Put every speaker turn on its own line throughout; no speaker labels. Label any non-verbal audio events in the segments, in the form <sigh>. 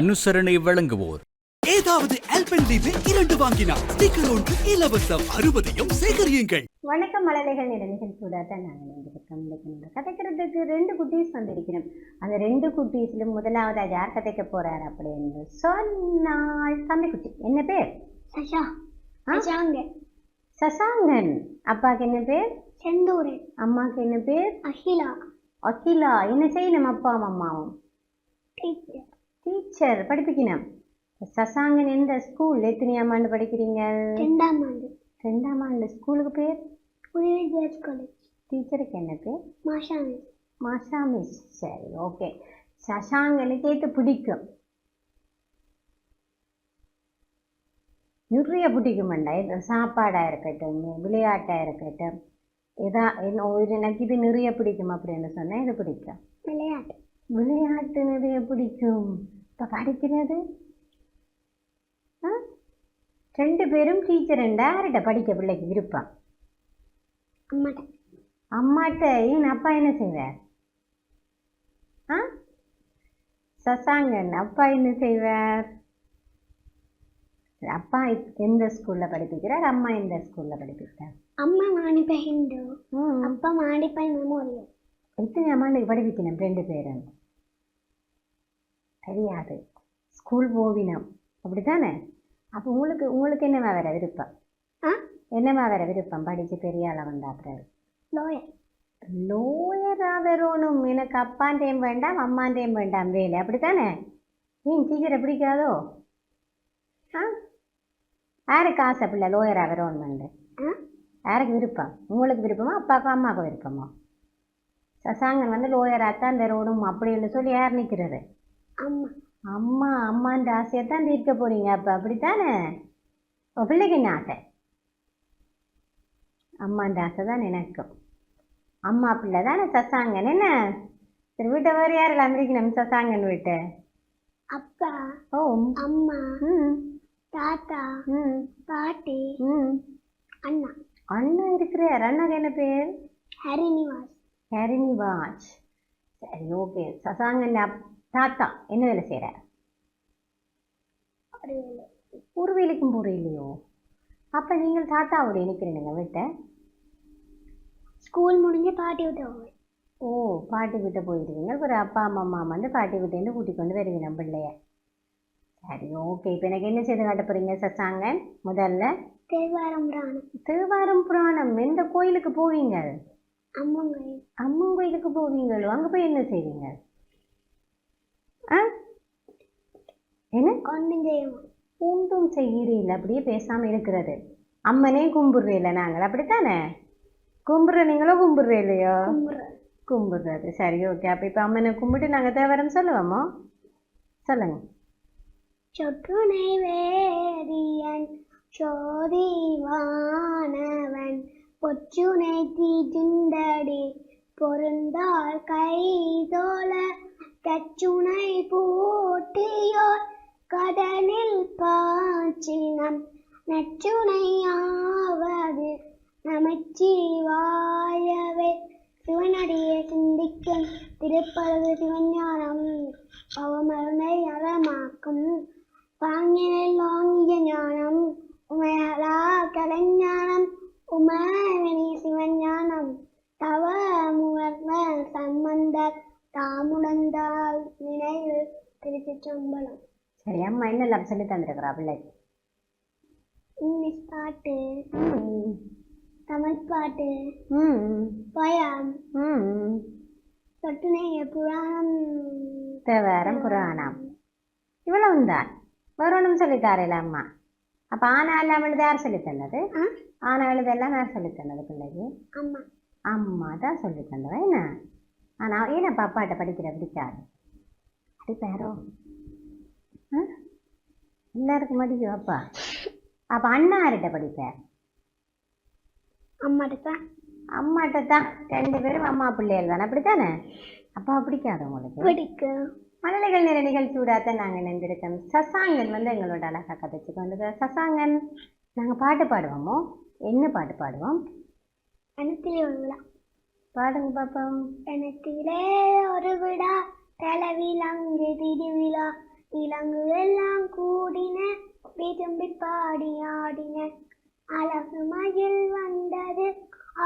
அனுசரணை வழங்குவோர்.
ஏதாவது ஆல்பென்லீபே இரண்டு வாங்கினார் ஸ்டிக்கர் ஒன்று இலவசம். அறுபதையும் சேகரியுங்கள்.
வணக்கம் மழலைகள் நிற நிகழ்ச்சியோட தான் நாங்கள் இன்னைக்கு நம்ம கதைக்கிறதுக்கு ரெண்டு குட்டீஸ் வந்திருக்கிறோம் அந்த ரெண்டு குட்டீஸ்ல முதலாவது யார் கதைக்க போறார் அப்படின்னு சொன்னால் தம்பிக்குட்டி. என்ன பேர்?
சஷா.
ஆ?
சஷாங்க.
சசாங்கன் அப்பாக்கு என்ன பேர்?
செந்தூரன்.
அம்மாக்கு என்ன பேர்?
அகிலா.
அகிலா. என்ன செய்யணும் அப்பாவும் அம்மாவும்?
டீச்சர்
படிப்பிக்கணும். சசாங்கன் எந்த ஸ்கூல் எத்தனையாம் ஆண்டு படிக்கிறீங்க?
ரெண்டாம் ஆண்டு.
ரெண்டாம் ஆண்டு ஸ்கூலுக்கு பேர்?
கேர்ள்ஸ் காலேஜ்
டீச்சருக்கு என்ன பேர்?
மாஷா மிஸ்
மாஷா மிஸ் சரி ஓகே சசாங்கனுக்கு ஏத்து பிடிக்கும். நிறைய பிடிக்குமாண்டா. இது சாப்பாடா இருக்கட்டும் விளையாட்டா இருக்கட்டும். ஒரு எனக்கு இது நிறைய பிடிக்கும் அப்படின்னு சொன்னா இது பிடிக்கும்.
விளையாட்டு.
விளையாட்டு நிறைய பிடிக்கும். இப்போ படிக்கிறது ரெண்டு பேரும் டீச்சர் யார்கிட்ட படிக்க பிள்ளைக்கு விருப்பம்.
அம்மாட்ட.
அம்மாட்ட ஏன் அப்பா என்ன செய்வார்? ஆ? சசாங்கன் அப்பா என்ன செய்வார்? அப்பா எந்த ஸ்கூல்ல படிப்பிக்கிறார்? அம்மா எந்த ஸ்கூல்ல படிப்பிக்கிறார்?
அம்மா மாணிப்ப ஹிந்து. அப்பா மாணிப்ப மெமோரியல்
எத்தனை அம்மாண்டுக்கு படிப்பிக்கணும்? ரெண்டு பேரும். தெரியாது. ஸ்கூல் போவினம். அப்படித்தானே? அப்போ உங்களுக்கு உங்களுக்கு என்னவா வேற விருப்பம்?
ஆ?
என்னவா வேற விருப்பம்? படிச்சு பெரிய ஆளாக வந்தாப்புறாரு
லோயர்
லோயரா வரணும் எனக்கு அப்பாண்டேம் வேண்டாம் அம்மாண்டேம் வேண்டாம் வேலை. அப்படித்தானே? ஏன் டீச்சரை பிடிக்காதோ ஆ? யாருக்கு ஆசை பிள்ளை லோயரா வரணும்னு
ஆ?
யாருக்கு விருப்பம்? உங்களுக்கு விருப்பமா அப்பாவுக்கும் அம்மாவுக்கும் விருப்பமா? சசாங்கன் வந்து லோயராக தான் தரணும் அப்படின்னு சொல்லி யார் நிற்கிறது?
அம்மா.
அம்மா அம்மான்ற ஆசையை தான் தீர்க்க போறீங்க அப்போ. அப்படித்தானே? உன் பிள்ளைக்கு என்ன ஆசை? அம்மான்ற ஆசை தான் எனக்கும். அம்மா பிள்ளை தானே சசாங்கன். என்ன? சரி வீட்டை வேறு யாரெல்லாம் இருக்கணும் சசாங்கன் வீட்டை?
அப்பா
ஓ.
அம்மா தாத்தா பாட்டி அண்ணா.
அண்ணா இருக்கிறார். அண்ணாக்கு என்ன பேர்?
ஹரிநிவாஸ்
ஹரிணி வாட்ச் சரி ஓகே. சசாங்கன் அப் தாத்தா என்ன வேலை செய்கிறார்
ஒரு
வேலைக்கும் போகிறீங்களோ அப்போ நீங்கள் தாத்தாவோட நிற்கிறீங்க வீட்டை?
ஸ்கூல் முடிஞ்சு பாட்டி விட்டு
ஓ பாட்டி வீட்டை போயிருக்கீங்க ஒரு அப்பா அம்மா அம்மா வந்து பாட்டி வீட்டேருந்து கூட்டிக் கொண்டு வருவீங்க நம்ம பிள்ளைய. சரி ஓகே இப்போ எனக்கு என்ன செய்து காட்ட போறீங்க சசாங்கன் முதல்ல.
தேவாரம் ராணம்
திருவாரம் புராணம். எந்த கோயிலுக்கு போவீங்க?
அம்மங்கை
அம்மன் கோயிலுக்கு போவீங்களோ அங்கே போய் என்ன செய்வீங்க? ஆ? என்ன?
ஒன்றும் செய்வோம்
ஒன்றும் செய்கிறீல்ல அப்படியே பேசாம இருக்கிறது. அம்மனே கும்பிடுறீல்ல நாங்கள் அப்படித்தானே? கும்பிட்ற நீங்களோ கும்பிடுற இல்லையோ? கும்பிடுறது. சரி ஓகே அப்போ இப்போ அம்மனை கும்பிட்டு நாங்கள் தேவரம் சொல்லுவோமோ? சொல்லுங்க.
சொற்றுனை வேதியன் சோதிவானவன் பொச்சுனை தீஜுண்டடி பொருந்தால் கைதோல கச்சுனை பூட்டியோர் கடலில் பாச்சினம். நச்சுனையாவது நமச்சிவாயவே சிவனடியை சிந்திக்கும் திருப்பது சிவஞானம் பவமருணை அறமாக்கும். பாங்கினில் வாங்கிய ஞானம் உமையலா கலைஞானம் உமாவினி சிவஞானம். நினைவு திருச்சிச்சம்பலம்
சரி அம்மா என்னெல்லாம் சொல்லி தந்துருக்குறா பிள்ளைக்கு
இங்கிலீஷ் பாட்டு. தமிழ் பாட்டு. பயம்.
ம்.
சொட்டுநேய புராணம்.
தேவாரம் புராணம். இவ்வளவு தான் வேற ஒன்றும் சொல்லித்தாரில்ல அம்மா. அப்போ ஆனா எல்லாம் எழுத யார் சொல்லி தந்தது? ஆனா எழுதெல்லாம் யார் சொல்லி தந்தது பிள்ளைக்கு?
அம்மா.
அம்மா தான் சொல்லி தந்தவ என்ன? ஆனால் ஏன்னா பாப்பாட்ட படிக்கிற பிடிக்காது. அடிப்பாரோ ஆ எல்லாருக்கும் மடிக்கும் அப்பா அப்போ அண்ணா யார்கிட்ட படிப்பார்
அம்மாட்ட தான்.
அம்மாட்ட தான். ரெண்டு பேரும் அம்மா பிள்ளைகள் தானே? அப்படித்தானே? அப்பா பிடிக்காது உங்களுக்கு?
பிடிக்கும்
மழலைகள் நிற நிகழ்ச்சியூடாத்தான் நாங்கள் நினைந்திருக்கோம் சசாங்கன் வந்து எங்களோட அழகாக கதைச்சு கொண்டு சசாங்கன் நாங்கள் பாட்டு பாடுவோமோ? என்ன பாட்டு பாடுவோம்?
அனத்திலே ஒரு விழா.
பாடுங்க பாப்போம்.
எனத்திலே ஒரு விழா. தலைவிலங்கு திருவிழா விலங்கு எல்லாம் கூடின விரும்பி பாடி ஆடின. அழகு மயில் வந்தது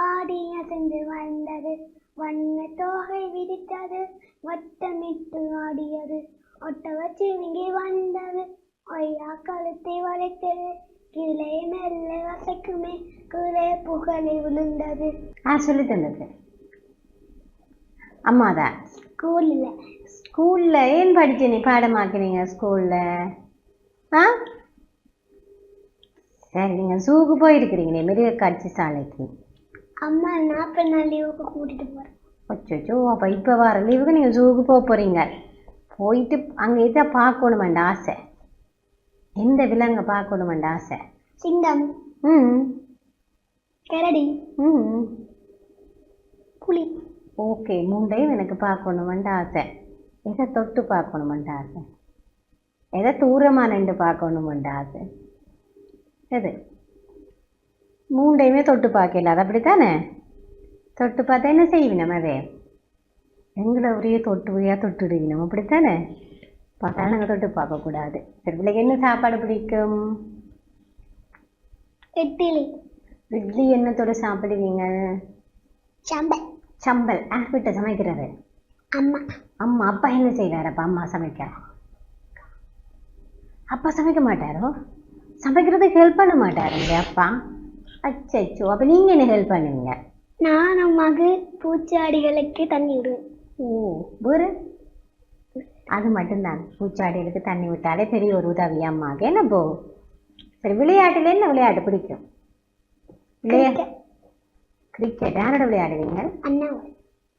ஆடி அசைந்து வந்தது. வண்ண தோகை விரித்தது வட்டமிட்டு ஆடியது. ஒட்ட வச்சு இங்கே வந்தது ஒய்யா கழுத்தை வளைத்தது. கீழே மெல்ல வசைக்குமே கீழே புகழை விழுந்தது
ஆ சொல்லி தந்தது. அம்மாதான்.
ஸ்கூல்ல
ஸ்கூல்ல ஏன் படிச்சு நீ பாடமாக்குறீங்க ஸ்கூல்ல? ஆ? சரி நீங்க ஜூக்கு போயிருக்கிறீங்களே மிருக காட்சி சாலைக்கு.
அம்மா நாற்பது நாள் லீவுக்கு கூட்டிட்டு போறேன்.
அச்சோ அப்போ இப்போ வர லீவுக்கு நீங்கள் ஜூக்கு போக போகிறீங்க போயிட்டு அங்கே இதை பார்க்கணுமெண்ட ஆசை. எந்த விலங்கை பார்க்கணுமெண்ட ஆசை?
சிங்கம்.
ம்.
கரடி.
ம்.
புலி.
ஓகே மூண்டையும் எனக்கு பார்க்கணுமெண்ட ஆசை. எதை தொட்டு பார்க்கணுமெண்ட ஆசை? எதை தூரமாக நின்று பார்க்கணுமெண்ட ஆசை? எது? மூண்டையுமே தொட்டு பார்க்கல அது அப்படித்தானே? தொட்டு பார்த்தா என்ன செய்வினம் அதே? எங்களை ஒரே தொட்டு ஒரே தொட்டுடுவினம் அப்படித்தானே? பார்த்தா நாங்கள் தொட்டு பார்க்கக்கூடாது சரி பிள்ளைக்கு என்ன சாப்பாடு பிடிக்கும்?
இட்லி.
இட்லி என்னத்தோட சாப்பிடுவீங்க?
சம்பல்.
சம்பல். யார் வீட்டை சமைக்கிறது.
அம்மா
அம்மா அப்பா என்ன செய்கிறாரு அப்பா அம்மா சமைக்க. அப்பா சமைக்க மாட்டாரோ? சமைக்கிறதுக்கு ஹெல்ப் பண்ண மாட்டாருங்க அப்பா? அச்சோ அப்போ நீங்கள் என்ன ஹெல்ப் பண்ணுவீங்க?
நான் அம்மாக்கு பூச்சாடிகளுக்கு தண்ணி விடுவேன்.
ஓ வேறு அது மட்டும்தான். பூச்சாடிகளுக்கு தண்ணி விட்டாலே பெரிய ஒரு உதவி. அம்மாவுக்கு என்ன போ? சரி விளையாட்டுல என்ன விளையாட்டு பிடிக்கும்? விளையாட்டு கிரிக்கெட் யாரோட விளையாடுவீங்க?
அண்ணா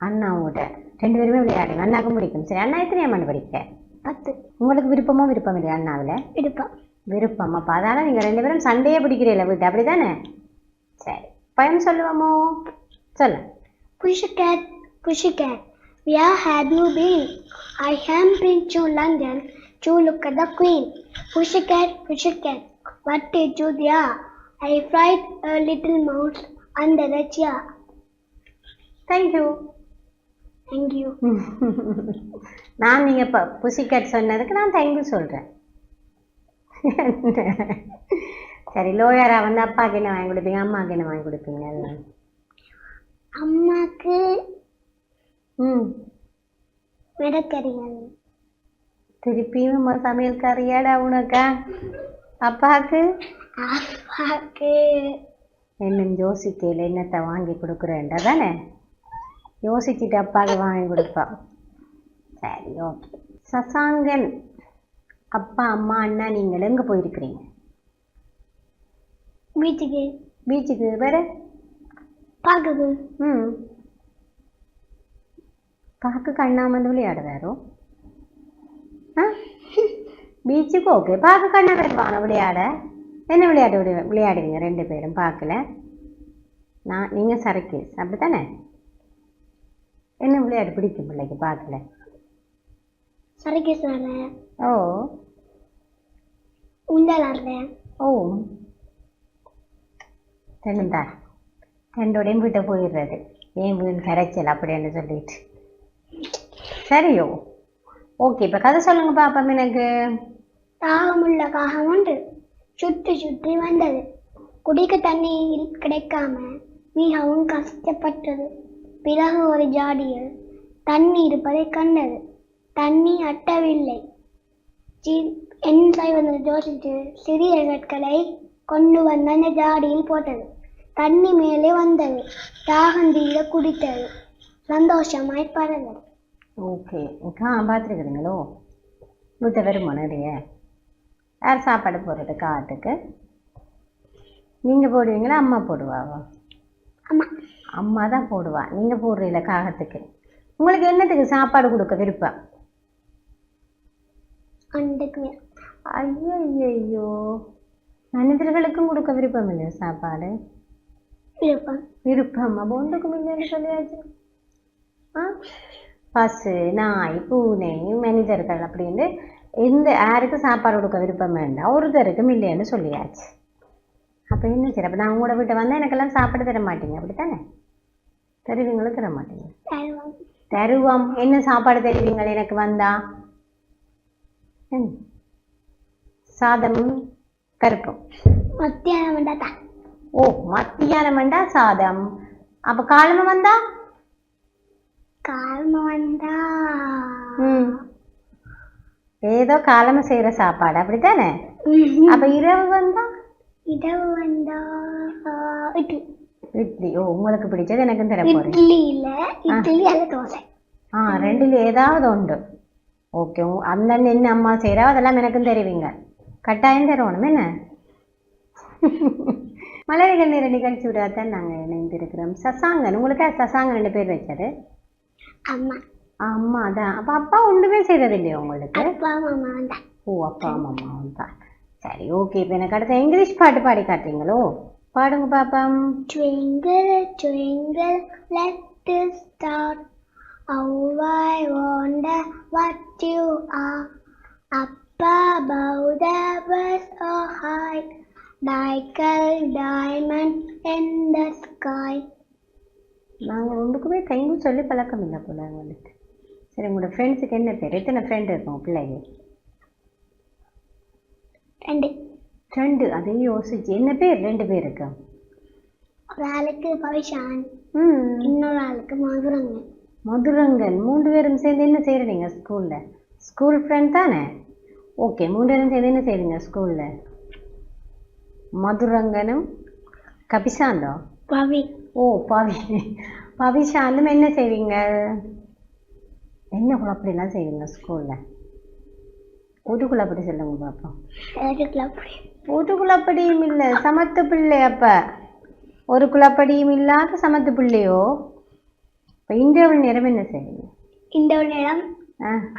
அண்ணாவோட. ரெண்டு பேருமே விளையாடுங்க அண்ணாக்கும் பிடிக்கும் சரி அண்ணா எத்தனை ஆண்டு படிக்க
பத்து
உங்களுக்கு விருப்பமோ விருப்பம் இல்லையா அண்ணாவில்
எடுப்பேன்
விருப்பம் அப்போ அதால நீங்கள் ரெண்டு பேரும் சண்டையே பிடிக்கிறீல்ல வீட்டு அப்படி தானே சரி பயம் சொல்லுவோமோ சொல்லு
Pussycat, pussycat, where have you been? I have been to London to look at the Queen. Pussycat, pussycat, what did you there? I fried a little mouse under the chair. Thank you.
நான் நீங்கள் இப்போ புசிக்கட் சொன்னதுக்கு நான் thank you சொல்கிறேன் சரி லோயரா வந்து அப்பாவுக்கு என்ன வாங்கி கொடுப்பீங்க? அம்மாவுக்கு என்ன வாங்கி கொடுப்பீங்க?
அம்மாக்கு
ம்.
மெடக்கறிகள்
திருப்பியும் நம்ம சமையல்காரியாடா உனக்கா? அப்பாவுக்கு
அப்பாக்கு.
இன்னும் யோசிக்கையில் என்னத்தை வாங்கி கொடுக்குறேன்டா தானே யோசிச்சுட்டு அப்பாவுக்கு வாங்கி கொடுப்பா. சரி ஓகே சசாங்கன் அப்பா அம்மா அண்ணா நீங்கள் எங்கே போயிருக்கிறீங்க?
வீட்டுக்கு.
பீச்சுக்கு வேறு?
பார்க்குது
ம். பார்க்க கண்ணாமந்து விளையாடுவாரோ? ஆ? பீச்சுக்கு ஓகே பார்க்க கண்ணா வருவாங்க விளையாட? என்ன விளையாட்டு விளையா- விளையாடுவீங்க ரெண்டு பேரும் பார்க்கல? நான் நீங்கள் சரக்கேஸ் அப்படி தானே என்ன விளையாட்டு பிடிக்கும் பிள்ளைக்கு பார்க்கல
சரக்கு சொல்கிறேன்
ஓ.
உண்டல் ஆடுறேன்
ஓ. ரெண்டுந்தா ரெண்டோடையும் வீட்டை போயிடுறது. ஏன் வீண் கரைச்சல் அப்படின்னு சொல்லிட்டு. சரியோ. ஓகே இப்போ கதை சொல்லுங்க பாப்பா எனக்கு.
தாகமுள்ள காகம் ஒன்று. சுற்றி சுற்றி வந்தது. குடிக்க தண்ணீர் கிடைக்காம மிகவும் கஷ்டப்பட்டது. பிறகு ஒரு ஜாடியில் தண்ணி இருப்பதை கண்டது. தண்ணி அட்டவில்லை. சி- என் செய்வது யோசித்து சிறிய கற்களை கொண்டு வந்து அந்த ஜாடியில் போட்டது. தண்ணி மேலே வந்தது. தாகந்தீர குடித்தது. சந்தோஷமாய் பறந்தது.
ஓகே. ஆ பார்த்துருக்குறீங்களோ? நூற்ற வருமா நிறைய யார் சாப்பாடு போடுறது காட்டுக்கு? நீங்கள் போடுவீங்களா அம்மா போடுவாவா?
ஆமா
அம்மா தான் போடுவா. நீங்கள் போடுறீங்கள காகத்துக்கு. உங்களுக்கு என்னத்துக்கு சாப்பாடு கொடுக்க விருப்பம்?
அன்றைக்கு
ஐயோ ஐயோ மனிதர்களுக்கும் கொடுக்க விருப்பம் இல்லையா சாப்பாடு?
விருப்பம்.
விருப்பம். அப்போ ஒன்றுக்கும் இல்லைன்னு சொல்லியாச்சு? ஆ? பசு நாய் பூனை மனிதர்கள் அப்படின்னு எந்த யாருக்கும் சாப்பாடு கொடுக்க விருப்பம் வேண்டாம் ஒருத்தருக்கும் இல்லைன்னு சொல்லியாச்சு. அப்போ என்ன சரி? அப்போ நான் உங்களோட வீட்டை வந்தால் எனக்கெல்லாம் சாப்பாடு தர மாட்டீங்க. அப்படித்தானே? தருவீங்களும் தர மாட்டீங்க?
தருவம்.
என்ன சாப்பாடு தருவீங்க எனக்கு வந்தா? ம். சாதமும் பருப்பும்
மத்தியானம்
ஓ மத்தியானம் வேண்டா சாதம். அப்ப காலம வந்தா?
காரணம் வந்தா.
ஏதோ காலம செய்யற சாப்பாடு. அப்படித்தானே? அப்ப இரவு வந்தா?
இரவு வந்தா இட்லி.
இட்லி. ஓ உங்களுக்கு பிடிச்சது எனக்கும் தர போறேன்.
இட்லி இல்ல இட்லி அல்ல தோசை.
ஆ ரெண்டுல ஏதாவது உண்டு ஓகே அந்தன்னு என்ன அம்மா செய்கிறா அதெல்லாம் எனக்கும் தெரிவிங்க. கட்டாயம் தரணும் என்ன? <laughs> மலர்கள் நேர நிகழ்ச்சி தான் நாங்கள் இணைந்திருக்கிறோம். சசாங்கன் உங்களுக்கு சசாங்கன் ரெண்டு பேர் வச்சாரு?
அம்மா.
அம்மா தான். அப்போ அப்பா ஒன்றுமே செய்கிறது இல்லையா உங்களுக்கு ஓ அப்பா அம்மா தான். சரி ஓகே. இப்போ எனக்கு அடுத்த இங்கிலீஷ் பாட்டு பாடி காட்டுறீங்களோ? பாடுங்க பாப்பம்
Twinkle, twinkle, little star, how I wonder what you are. Up above the world so high, like a diamond in the sky.
நாங்கள் ஒன்றுக்குமே தைங்கும் சொல்லி பழக்கம் இல்லை போல உங்களுக்கு சரி உங்களோட ஃப்ரெண்ட்ஸுக்கு என்ன பேர் எத்தனை ஃப்ரெண்ட் இருக்கும் பிள்ளைங்க
ரெண்டு
ரெண்டு அதையும் யோசிச்சு. என்ன பேர்? ரெண்டு பேர் இருக்கா
ஒரு ஆளுக்கு பவிஷான்
ம்.
இன்னொரு ஆளுக்கு மதுரங்க
மதுரங்கன். மூன்று பேரும் சேர்ந்து என்ன செய்கிறீங்க ஸ்கூலில் ஸ்கூல் ஃப்ரெண்ட் தானே? ஓகே மூன்று பேரும் சேர்ந்து என்ன செய்றீங்க ஸ்கூலில் மதுரங்கனும் கபிசாந்தோ
பவி.
ஓ பவி. பவிஷாலும் என்ன செய்வீங்க? என்ன குழப்படிலாம் செய்வீங்க ஸ்கூலில் ஒரு குழப்படி சொல்லுங்க பார்ப்போம் ஒரு குழப்படியும் இல்லை சமத்து பிள்ளை அப்போ. ஒரு குழப்படியும் இல்லாத சமத்து பிள்ளையோ? இப்போ இந்தியாவில் நேரம் என்ன செய்வீங்க
இந்த ஒரு நேரம்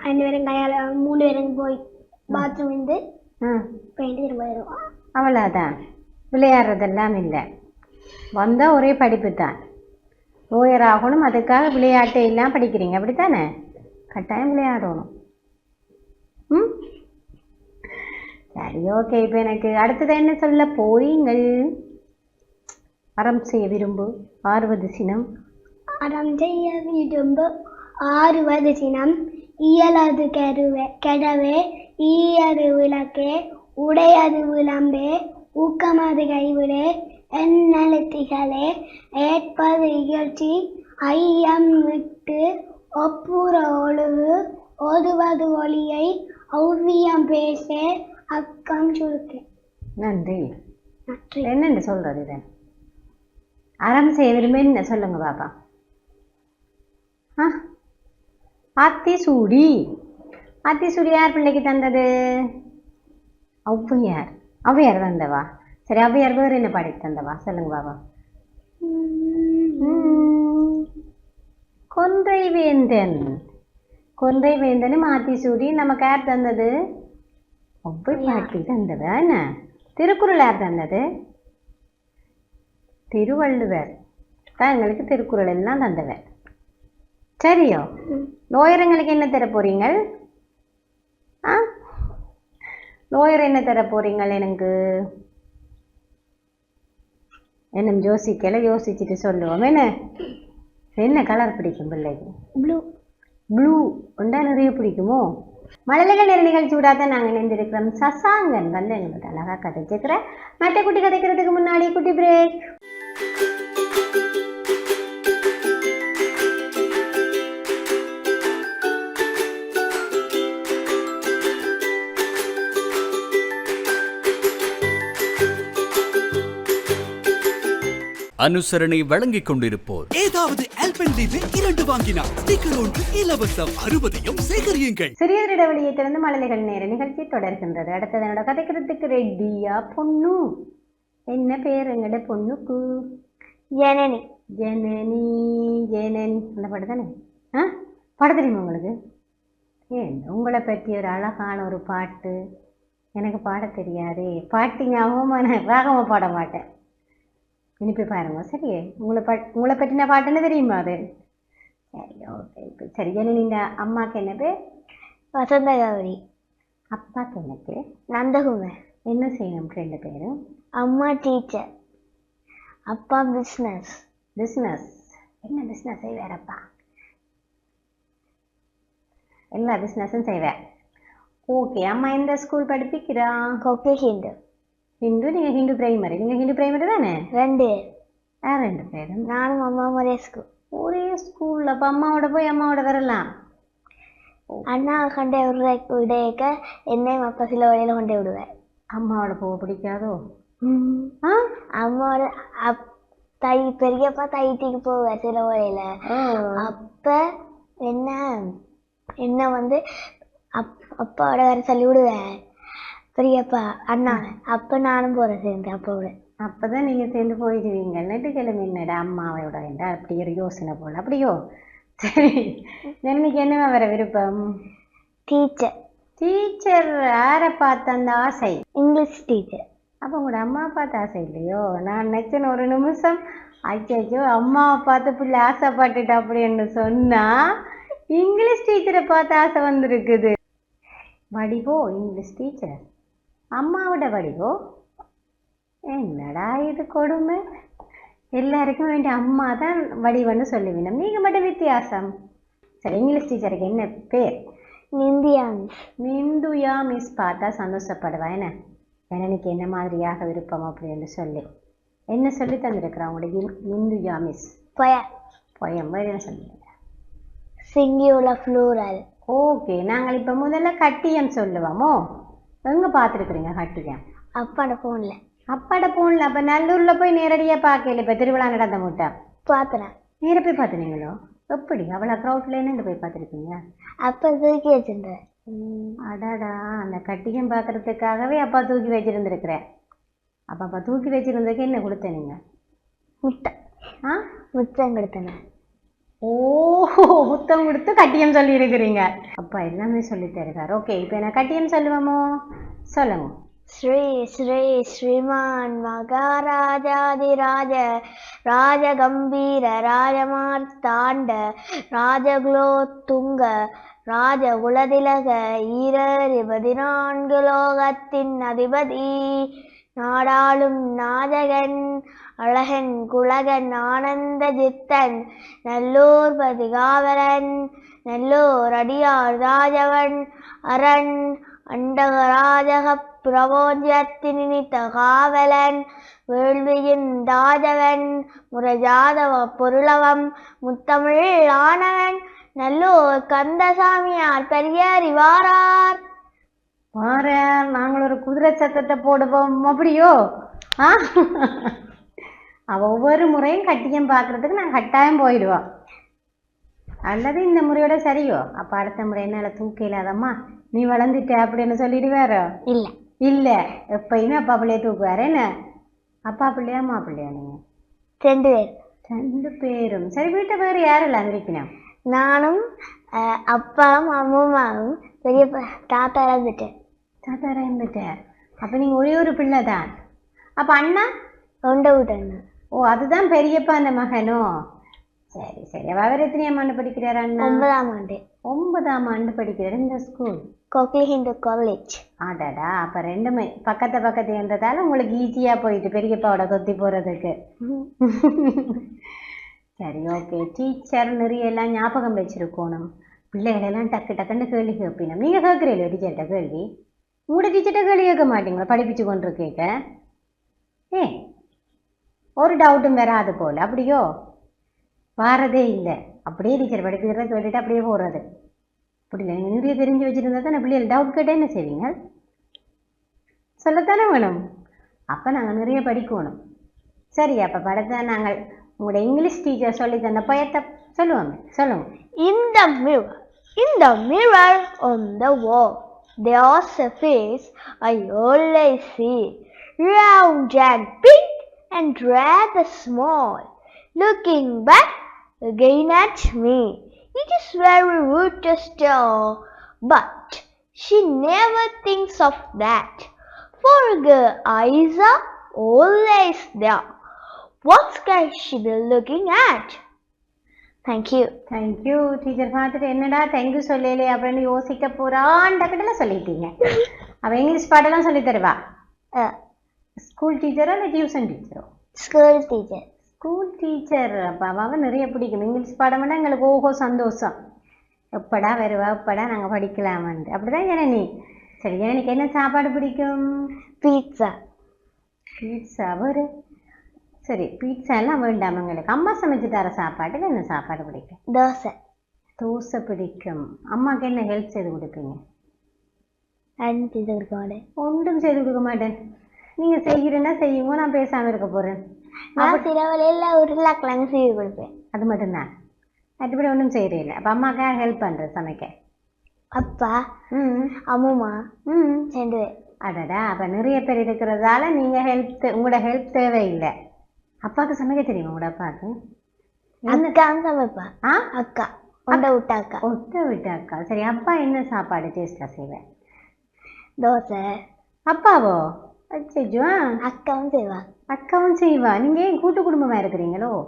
ரெண்டு பேரும் கையால் மூணு பேரும் போய் பாத்ரூம் இருந்து போயிட்டு திரும்ப வருவோம்
அவ்வளோதான் விளையாடுறதெல்லாம் இல்லை. வந்தால் ஒரே படிப்பு தான். லோயர் ஆகணும் அதுக்காக விளையாட்டு எல்லாம் படிக்கிறீங்க. அப்படித்தானே? கட்டாயம் விளையாடணும். ம்? சரி ஓகே இப்போ எனக்கு அடுத்தது என்ன சொல்ல போறீங்கள்? அறம் செய்ய விரும்பு ஆறுவது சினம்.
அறம் செய்ய விரும்பு ஆறுவது சினம். இயலது கருவே கெடவே ஈயது விளக்கே உடையது விளம்பே ஊக்கமது கைவிடே எண்ணெழுத்திகளே ஏற்பது இகழ்ச்சி ஐயம் விட்டு ஒப்புற ஒழுகு ஓதுவது ஒளியை ஔவியம் பேச அக்கம் சுருக்கே
நன்றி. என்னென்னு சொல்றது இதை? விரும்பி என்ன சொல்லுங்க பாப்பா. ஆ ஆத்திசூடி ஆத்திசூடி யார் பிள்ளைக்கு தந்தது? ஔவையார். ஔவையார் தந்தவா சரி ஔவையார் வேறு என்ன பாடி தந்தவா? சொல்லுங்க பாப்பா. ம், கொன்றை வேந்தன். கொன்றை வேந்தனும் ஆத்திசூடி நமக்கு யார் தந்தது? ஒவ்வை பாட்டி தந்ததா என்ன? திருக்குறள் யார் தந்தது? திருவள்ளுவர். தான் எங்களுக்கு திருக்குறள் எல்லாம் தந்தவர் சரியோ? லோயருங்களுக்கு என்ன தர போறீங்கள்? ஆ? லோயர் என்ன தர போறீங்கள் எனக்கு? என்ன யோசிக்கல? யோசிச்சுட்டு சொல்லுவோம். என்ன? என்ன கலர் பிடிக்கும் பிள்ளைக்கு?
ப்ளூ
ப்ளூ உண்டா நிறைய பிடிக்குமோ? மழலைகள் நேர நிகழ்ச்சி விடாத நாங்கள் இணைந்திருக்கிறோம். சசாங்கன் வந்து எங்களுக்கு அழகாக கதைச்சிருக்கிறேன் மற்ற குட்டி கதைக்கிறதுக்கு முன்னாடி குட்டி பிரேக்
அனுசரணை வழங்கிக் கொண்டிருப்போர். ஏதாவது ஆல்பென்லீபே இரண்டு வாங்கினார். ஸ்டிக்கர் ஒன்று இலவசம். அறுபதையும் சேகரியுங்கள்.
சிறிய இடைவெளியை திறந்து மழலைகள் நேர நிகழ்ச்சி தொடர்கின்றது. அடுத்தது என்னோட கதைக்கிறதுக்கு ரெட்டியா பொண்ணு? என்ன பேர் எங்கட பொண்ணுக்கு?
ஜனனி.
ஜனனி ஜனன். அந்த பாட்டு தானே? ஆ? பாட தெரியுமா உங்களுக்கு? ஏன் உங்களை பற்றி ஒரு அழகான ஒரு பாட்டு. எனக்கு பாட தெரியாதே. பாட்டு ஞாபகமாக நான் ராகமாக பாட மாட்டேன். இனிப்பி பாருங்க சரி உங்களை பட் உங்களை பற்றின பாட்டுன்னு தெரியுமா அது சரி ஓகே இப்போ சரி ஜனனிங்க அம்மாவுக்கு என்ன பேர்
வசந்த கௌரி
அப்பாவுக்கு என்ன பேர்
நந்தகுமார்
என்ன செய்யணும் ரெண்டு பேரும்
அம்மா டீச்சர் அப்பா பிஸ்னஸ்
பிஸ்னஸ் என்ன பிஸ்னஸ் செய்வாரப்பா எல்லா பிஸ்னஸும் செய்வேன் ஓகே அம்மா எந்த ஸ்கூல் படிப்பிக்கிறா
Kopi Hindu.
ஹிந்து நீங்க ஹிந்து பிரைமரி நீங்க ஹிந்து பிரைமரி தானே?
ரெண்டு.
வேற ரெண்டு பேரும்.
நானும் அம்மாவும் ஒரே ஸ்கூல்
ஒரே ஸ்கூல்ல அப்ப அம்மாவோட போய் அம்மாவோட வரலாம்?
அண்ணா கொண்டே விடுற விடையக்க என்னையும் அப்பா சில வழியில கொண்டே விடுவேன்
அம்மாவோட போக பிடிக்காதோ? ஆ?
அம்மாவோட அப் தை பெரியப்பா தைட்டிக்கு போவார் சில வழியில. அப்ப என்ன என்ன வந்து அப் அப்பாவோட வர சொல்லி விடுவேன் பெரியப்பா அண்ணா அப்ப நானும் போறேன் சேர்ந்து அப்பாவோட
அப்பதான் நீங்க சேர்ந்து போயிடுவீங்க. நெட்டுக்கிழமை என்னடா அம்மாவோட என்றா அப்படி ஒரு யோசனை போல. அப்படியோ? சரி. எனக்கு என்னவா வர விருப்பம்?
டீச்சர்
டீச்சர் யாரை பார்த்த அந்த ஆசை?
இங்கிலீஷ் டீச்சர்
அப்போ உங்களோட அம்மா பார்த்த ஆசை இல்லையோ? நான் நினைச்சேன் ஒரு நிமிஷம். ஐயோ அம்மாவை பார்த்து பிள்ளை ஆசைப்பட்டுட்டு அப்படின்னு சொன்னா இங்கிலீஷ் டீச்சரை பார்த்து ஆசை வந்திருக்குது. வடிவோ இங்கிலீஷ் டீச்சர் அம்மாவோட வடிவோ? என்னடா இது கொடுமை? எல்லாருக்கும் வேண்டிய அம்மா தான் வடிவன்னு சொல்லுவீங்க நீங்க மட்டும் வித்தியாசம். சரி இங்கிலீஷ் டீச்சருக்கு என்ன பேர்?
நிந்தியா மிஸ்
நிந்துயா மிஸ் பார்த்தா சந்தோஷப்படுவா? என்ன? எனக்கு என்ன மாதிரியாக விருப்பம் அப்படின்னு சொல்லி. என்ன சொல்லி தந்திருக்கிறா உங்களுடைய நிந்துயா மிஸ்
பய.
போயம் என்ன சொல்லுங்க?
சிங்கியுலர் ஃப்ளூரல்
ஓகே நாங்கள் இப்போ முதல்ல கட்டியம் சொல்லுவோமோ? எங்கே பார்த்துருக்குறீங்க கட்டியம்
அப்பாட ஃபோன்ல
அப்பாட போன்ல. அப்போ நல்லூரில் போய் நேரடியாக பார்க்கல இப்போ திருவிழா நடந்த மூட்டா?
பார்த்தேன்
நேர போய் பார்த்துனீங்களோ எப்படி? அவ்வளோ க்ரௌட்ல என்ன போய் பார்த்துருக்கீங்க
அப்ப தூக்கி வச்சிருந்தேன்
அடாடா. அந்த கட்டியம் பார்க்கறதுக்காகவே அப்பா தூக்கி வச்சிருந்துருக்குறேன். அப்போ அப்பா தூக்கி வச்சிருந்ததுக்கு என்ன கொடுத்த நீங்க?
முட்டை.
ஆ?
முத்தம் கொடுத்தேன்.
ஓ புத்தம் கொடுத்து கட்டியம் சொல்லி இருக்கிறீங்க அப்பா எல்லாமே சொல்லி தருகிறார். ஓகே இப்போ என்ன கட்டியம் சொல்லுவோமோ? சொல்லுங்க.
ஸ்ரீ ஸ்ரீ ஸ்ரீமான் மகாராஜாதிராஜ ராஜகம்பீர ராஜமார்த்தாண்ட ராஜகுலோத்துங்க ராஜ குலதிலக ஈரறி பதினான்கு லோகத்தின் அதிபதி. நாடாளும் நாதகன் அழகன் குலகன் ஆனந்த ஜித்தன் நல்லூர் பதிகாவலன் நல்லூர் அடியார் ராஜவன் அரண் அண்டகராஜக பிரபோஜத்தின் காவலன் வேள்வியின் தாதவன் முரஜாதவ பொருளவம் முத்தமிழ் ஆனவன் நல்லூர் கந்தசாமியார் பெரியார் இவாரார்
வார நாங்கள் ஒரு குதிரை சத்தத்தை போடுவோம் அப்படியோ ஆ? அவ ஒவ்வொரு முறையும் கட்டியம் பார்க்கறதுக்கு நான் கட்டாயம் போயிடுவோம் அல்லது இந்த முறையோட சரியோ? அப்ப அடுத்த முறை என்னால தூக்க இல்லாதம்மா நீ வளர்ந்துட்ட அப்படின்னு சொல்லிடுவாரோ?
இல்ல.
இல்ல. எப்பயுமே அப்பா பிள்ளைய தூக்குவாரு என்ன? அப்பா பிள்ளையா அம்மா பிள்ளையா நீங்க?
ரெண்டு பேர்.
ரெண்டு பேரும். சரி வீட்டை வேறு யாரெல்லாம் இருக்கணும்
நானும் அப்பாவும் அம்மாவும் பெரிய தாத்தா இறந்துட்டேன்
தாத்தாரா இருந்துட்டார் அப்ப நீங்க ஒரே ஒரு பிள்ளை தான் அப்ப அண்ணா
தொண்டை விட்டேன்
ஓ அதுதான் பெரியப்பா அந்த மகனோ? சரி சரி. அவர் எத்தனையாம் ஆண்டு படிக்கிறார் அண்ணா?
ஒன்பதாம் ஆண்டு.
ஒன்பதாம் ஆண்டு படிக்கிறார். இந்த ஸ்கூல்?
கோக்லி ஹிந்து காலேஜ்
ஆடாடா அப்ப ரெண்டுமே பக்கத்து பக்கத்து இருந்ததால உங்களுக்கு ஈஸியா போயிட்டு பெரியப்பாவோட கொத்தி போறதுக்கு. சரி ஓகே டீச்சர் நிறைய எல்லாம் ஞாபகம் வச்சிருக்கணும். பிள்ளைகளெல்லாம் டக்கு டக்குன்னு கேள்வி கேட்பினோம் நீங்க கேட்குறீங்களோ டீச்சர்கிட்ட கேள்வி? உங்களோட டீச்சர்கிட்ட கேள்வி கேட்க மாட்டீங்களா? படிப்பிச்சு கொண்டு கேட்க ஏ ஒரு டவுட்டும் வராது போல. அப்படியோ? வாரதே இல்லை. அப்படியே டீச்சர் படிப்பிக்கிறத சொல்லிட்டு அப்படியே போகிறது அப்படி இல்லை நீங்கள் நிறைய தெரிஞ்சு வச்சுருந்தா தானே பிள்ளைகள் டவுட் கேட்டால் என்ன செய்வீங்க? சொல்லத்தானே வேணும். அப்போ நாங்கள் நிறைய படிக்கணும். சரி அப்போ படத்தை நாங்கள் உங்களோட இங்கிலீஷ் டீச்சர் சொல்லி தந்த பயத்தை சொல்லுவாங்க சொல்லுங்க.
இந்த the இந்த mirror on the wall the wall, there's a face I always see, round and pink and rather small, looking back again at me. It is very rude to stare, but she never thinks of that, for her eyes are always there. What can she be looking at? Thank you.
Thank you teacher பார்த்துட்டு என்னடா thank you சொல்லலே அப்படின்னு யோசிக்க போறான் டக்கட்டில் சொல்லிட்டீங்க. அவள் English பாட்டெல்லாம் சொல்லி தருவா? ஸ்கூல் டீச்சரோ இல்லை டியூஷன் டீச்சரோ
school teacher.
ஸ்கூல் டீச்சர் அப்போ அவன் நிறைய பிடிக்கும். இங்கிலீஷ் பாடம்னா எங்களுக்கு ஓஹோ சந்தோஷம். எப்படா வருவா? எப்படா நாங்கள் படிக்கலாமன்ட்டு. அப்படிதான் ஜனனி. சரி எனக்கு என்ன சாப்பாடு பிடிக்கும்?
Pizza.
பீட்சா ஒரு சரி பீட்சா எல்லாம் வேண்டாம். எங்களுக்கு அம்மா சமைச்சு தர சாப்பாட்டுக்கு என்ன சாப்பாடு பிடிக்கும்.
தோசை.
தோசை பிடிக்கும். அம்மாவுக்கு என்ன ஹெல்ப் செய்து கொடுப்பீங்க?
அண்ட் கொடுக்க மாட்டேன்.
ஒன்றும் செய்து கொடுக்க மாட்டேன். நீங்கள் செய்கிறேன்னா செய்யுங்க நான் பேசாமல் இருக்க போகிறேன்
நான் சில வேலையில் உருளைக்கிழங்கு சீவி கொடுப்பேன்.
அது மட்டும்தான். மற்றபடி ஒன்றும் செய்கிறீல்ல அப்போ அம்மாக்கா ஹெல்ப் பண்ணுறது சமைக்க.
அப்பா
ம்.
அம்முமா
ம்.
ரெண்டு
அடடா அப்போ நிறைய பேர் இருக்கிறதால நீங்கள் ஹெல்ப் உங்களோட ஹெல்ப் தேவையில்லை. அப்பாவுக்கு சமைக்க தெரியுமா உங்களோட அப்பாவுக்கு?
அக்காவும் சமைப்பா
ஆ?
அக்கா. உண்டை விட்ட அக்கா.
ஒத்த விட்டு அக்கா. சரி அப்பா என்ன சாப்பாடு டேஸ்ட்டாக செய்வேன்
தோசை.
அப்பாவோ? அச்சோ
அக்காவும் செய்வா.
அக்காவும் செய்வா. நீங்கள் ஏன் கூட்டு குடும்பமாக இருக்கிறீங்களோ?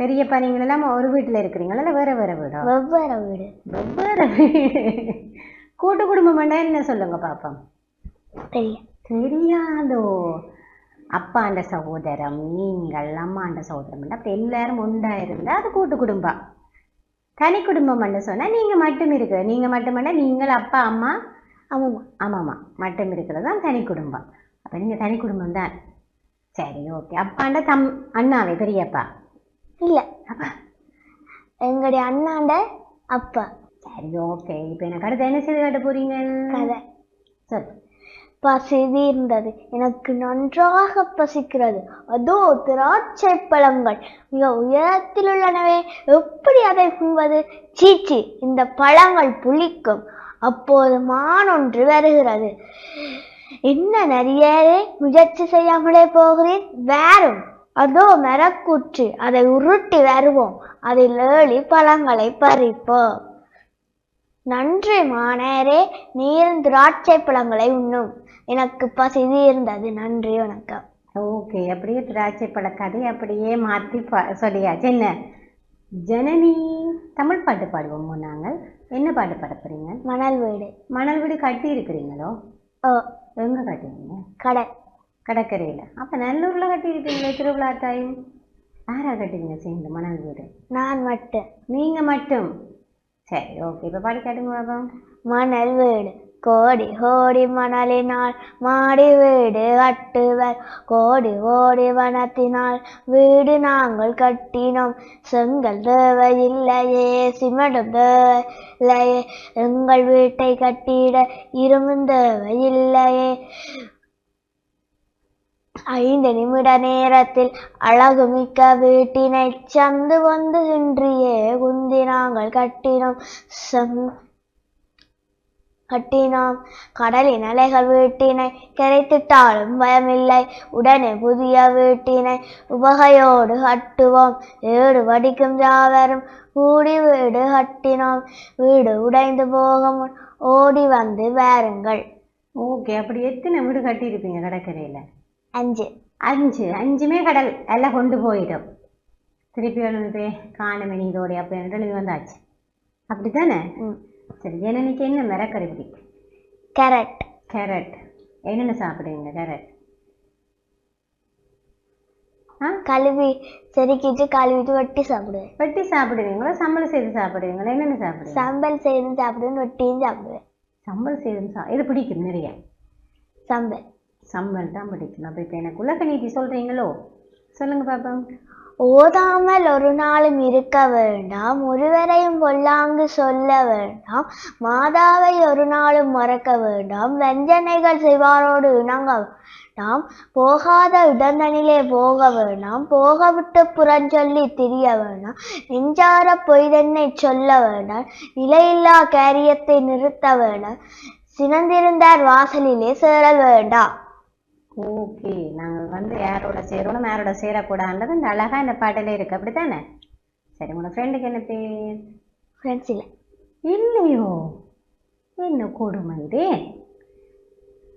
பெரியப்பா நீங்கள் எல்லாம் ஒரு வீட்டில் இருக்கிறீங்களா? இல்லை வேற வேற வீடோ?
வெவ்வேறு வீடு.
வெவ்வேறு வீடு. கூட்டு குடும்பம்னா என்ன சொல்லுங்க
தெரியும்.
தெரியாதோ? அப்பாண்ட சகோதரம் நீங்கள் அம்மாண்ட சகோதரம் அப்படி எல்லாரும் ஒன்றா இருந்தா அது கூட்டு குடும்பம். தனி குடும்பம் சொன்னா நீங்க மட்டும் இருக்கு நீங்க மட்டுமல்ல நீங்கள் அப்பா அம்மா
ஆமாம்மா
ஆமாம்மா மட்டும் இருக்கிறது தான் தனி குடும்பம். அப்ப நீங்க தனி குடும்பம் தான். சரி ஓகே. அப்பாண்ட தம் அண்ணாவே பெரியப்பா?
இல்லை.
அப்பா
எங்களுடைய அண்ணாண்ட அப்பா.
சரி ஓகே. இப்போ எனக்கு அடுத்து என்ன செய்து காட்ட போறீங்க?
கதை.
சரி
பசி தீர்ந்தது எனக்கு நன்றாக பசிக்கிறது. அதோ திராட்சை பழங்கள். மிக உயரத்தில் உள்ளனவே எப்படி அதை உண்பது? சீச்சி இந்த பழங்கள் புளிக்கும். அப்போது மான் ஒன்று வருகிறது. என்ன நரியரே முயற்சி செய்யாமலே போகிறேன் வேறும். அதோ மரக்கூற்று. அதை உருட்டி வருவோம். அதில் ஏழி பழங்களை பறிப்போம். நன்றி மானேரே. நீரும் திராட்சை பழங்களை உண்ணும். எனக்கு பசி தீர்ந்தது நன்றி வணக்கம்.
ஓகே அப்படியே திராட்சை பழ கதை அப்படியே மாற்றி பா சொல்லியாச்சு. என்ன? ஜனனி தமிழ் பாட்டு பாடுவோமோ நாங்கள். என்ன பாட்டு பாட போறீங்க?
மணல் வீடு.
மணல் வீடு கட்டி இருக்கிறீங்களோ?
ஓ.
எங்க கட்டுவீங்க?
கடை.
கடற்கரையில். அப்போ நல்லூரில் கட்டியிருக்கீங்களே திருவிழா டைம் யாரா கட்டுவீங்க சேர்ந்து மணல் வீடு?
நான் மட்டும்.
நீங்கள் மட்டும். சரி ஓகே. இப்போ பாடி காட்டுங்க பாப்பா
மணல் வீடு. கோடி கோடி மணலினால் மாடி வீடு கட்டுவர். கோடி கோடி வனத்தினால் வீடு நாங்கள் கட்டினோம். செங்கல் தேவையில்லையே சிமெண்டும் தேவையில்லையே எங்கள் வீட்டை கட்டிட இரும்பும் தேவையில்லையே. ஐந்து நிமிட நேரத்தில் அழகுமிக்க வீட்டினை சந்து வந்து இன்றியே குந்தி நாங்கள் கட்டினோம். செம் கட்டினோம் கடலின் அலைகள் வீட்டினை கரைத்திட்டாலும் பயமில்லை. உடனே புதிய வீட்டினை உபகையோடு கட்டுவோம். ஏடு வடிக்கும் யாவரும் கூடி வீடு கட்டினோம். வீடு உடைந்து போக முன் ஓடி வந்து வாருங்கள்.
ஓகே அப்படி எத்தனை வீடு கட்டியிருப்பீங்க கடற்கரையில்?
அஞ்சு.
அஞ்சு. அஞ்சுமே கடல். எல்லாம் கொண்டு போயிடும். திருப்பி எழுந்து காணமே நீதோடி அப்படின்னு எழுதி வந்தாச்சு. அப்படித்தானே?
ம்.
சரி எனக்கு என்ன மரக்கறி பிடிக்கும்
கேரட்
கேரட் என்னென்ன சாப்பிடுவீங்க? கேரட்
கழுவி செதுக்கிட்டு கழுவிட்டு வெட்டி சாப்பிடுவேன்.
வெட்டி சாப்பிடுவீங்களா? சம்பளம் செய்து சாப்பிடுவீங்களா? என்னென்ன சாப்பிடுவீங்க?
சம்பல் செய்து சாப்பிடுவேன் வெட்டியும் சாப்பிடுவேன்.
சம்பல் செய்து சா இது பிடிக்கும் நிறைய.
சம்பல்
சம்பல் தான் பிடிக்கும். அப்போ இப்போ எனக்கு உலக நீதி சொல்கிறீங்களோ சொல்லுங்க பாப்பா
ஓதாமல் ஒரு நாளும் இருக்க வேண்டாம். ஒருவரையும் பொல்லாங்கு சொல்ல வேண்டாம். மாதாவை ஒரு நாளும் மறக்க வேண்டாம். வஞ்சனைகள் செய்வாரோடு இணங்க நாம் போகாத இடந்தனிலே போக வேண்டாம். போக விட்டு புறஞ்சொல்லி திரிய வேண்டாம். நெஞ்சார பொய்தென்னை சொல்ல வேண்டாம். நிலையில்லா காரியத்தை நிறுத்த வேண்டாம். சினந்திருந்தார் வாசலிலே சேரல் வேண்டாம்.
ஓகே. நாங்கள் வந்து யாரோட சேரணும் யாரோட சேரக்கூடாதுன்றது இந்த அழகாக இந்த பாட்டிலே இருக்கு. அப்படித்தானே? சரி உங்களோட ஃப்ரெண்டுக்கு என்ன பேர்?
ஃப்ரெண்ட்ஸ் இல்லை
இல்லையோ. என்ன கொடுமை இது?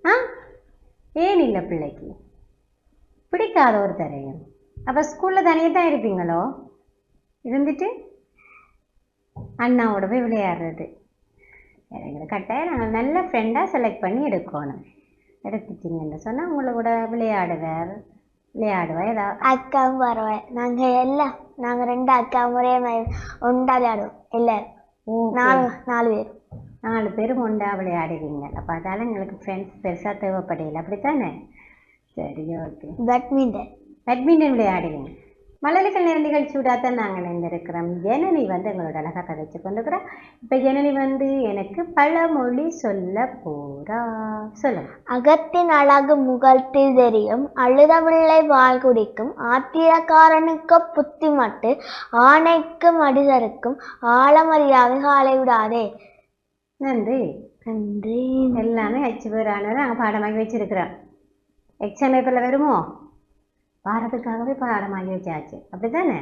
ஆ? ஏன் இல்லை பிள்ளைக்கு? பிடிக்காத ஒருத்தரையும் அப்போ ஸ்கூலில் தனியாக தான் இருப்பீங்களோ? இருந்துட்டு? அண்ணாவோட போய் விளையாடுறது. எங்களுக்கு கட்டாயம் நாங்கள் நல்ல ஃப்ரெண்டாக செலக்ட் பண்ணி எடுக்கணும். எடுத்துட்டீங்கன்னு சொன்னால் உங்களை கூட விளையாடுவார். விளையாடுவா ஏதாவது
அக்காவும் பரவாயில்ல. நாங்க எல்லாம் நாங்க ரெண்டு அக்கா ஒரே மாதிரி ஒன்றா விளையாடுவோம். எல்லாரும் நாலு நாலு பேர்.
நாலு பேரும் உண்டா விளையாடுவீங்க. அப்போ அதால எங்களுக்கு ஃப்ரெண்ட்ஸ் பெருசாக தேவைப்படையில அப்படித்தானே? சரி ஓகே
badminton.
பேட்மிண்டன் விளையாடுவீங்க. மலர்கள் நேர நிகழ்ச்சியோட தான் நாங்கள் இணைந்திருக்கிறோம். ஜனனி வந்து எங்களோட அழகாக கதைச்சு கொண்டுக்கிறோம் இப்போ ஜனனி வந்து எனக்கு பழமொழி சொல்ல போறா. சொல்லுங்க.
அகத்தின் அழகு முகத்தில் தெரியும். அழுத பிள்ளை பால் குடிக்கும். ஆத்திரக்காரனுக்கு புத்தி மட்டு. ஆணைக்கும் அடிசருக்கும் ஆழமறியாத காலை விடாதே
நன்றி.
நன்றி.
எல்லாமே அச்சு பேரானதை நாங்கள் பாடமாகி வச்சிருக்கிறோம் எக்ஸாம் பேப்பரில் வருமோ? பாடத்துக்காகவே பாடமாகி வச்சாச்சு. அப்படித்தானே?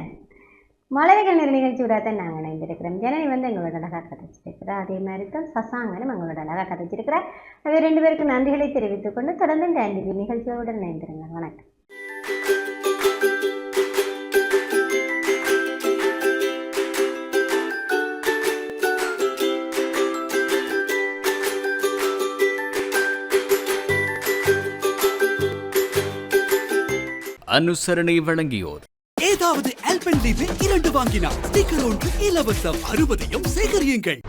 மலைகள் நிற நிகழ்ச்சியோட தான் நாங்கள் இணைந்திருக்கிறோம். ஜனனி வந்து எங்களோட அழகாக கதைச்சிருக்கிறார். அதே மாதிரி தான் சசாங்கனும் எங்களோட அழகாக கதைச்சிருக்கிறார். அவை ரெண்டு பேருக்கு நன்றிகளை தெரிவித்துக் கொண்டு தொடர்ந்து இந்த அன்றைய நிகழ்ச்சியோடு இணைந்திருங்க வணக்கம்.
அனுசரணை வழங்கியோர். ஏதாவது இரண்டு வாங்கினால் ஸ்டிக்கர் ஒன்று இலவசம் அறுபதையும் சேகரியுங்கள்.